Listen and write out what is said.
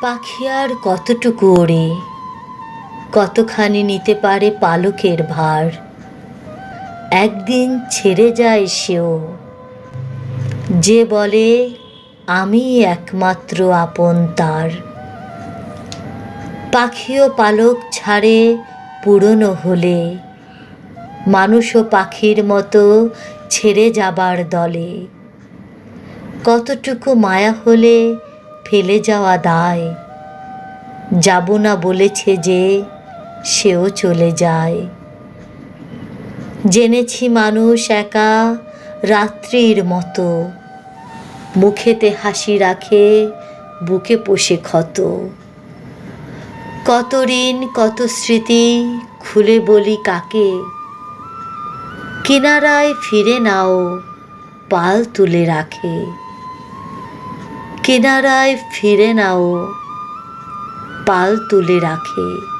পাখি আর কতটুকু ওড়ে? কতখানি নিতে পারে পালকের ভার? একদিন ছেড়ে যায় সেও। যে বলে, আমি একমাত্র আপন তার। পাখিও পালক ছাড়ে পুরনো হলে। মানুষও পাখির মতো ছেড়ে যাবার দলে। কতটুকু মায়া হলে ফেলে যাওয়া দায়। যাব না বলেছে যে সেও চলে যায়। জেনেছি মানুষ একা রাত্রির মতো। মুখেতে হাসি রাখে, বুকে পোষে ক্ষত। কত ঋণ, কত স্মৃতি, খুলে বলি কাকে? কিনারায় ফিরে নাও, পাল তুলে রাখে। কিনারায় ফিরে নাও। পাল তুলে রাখে।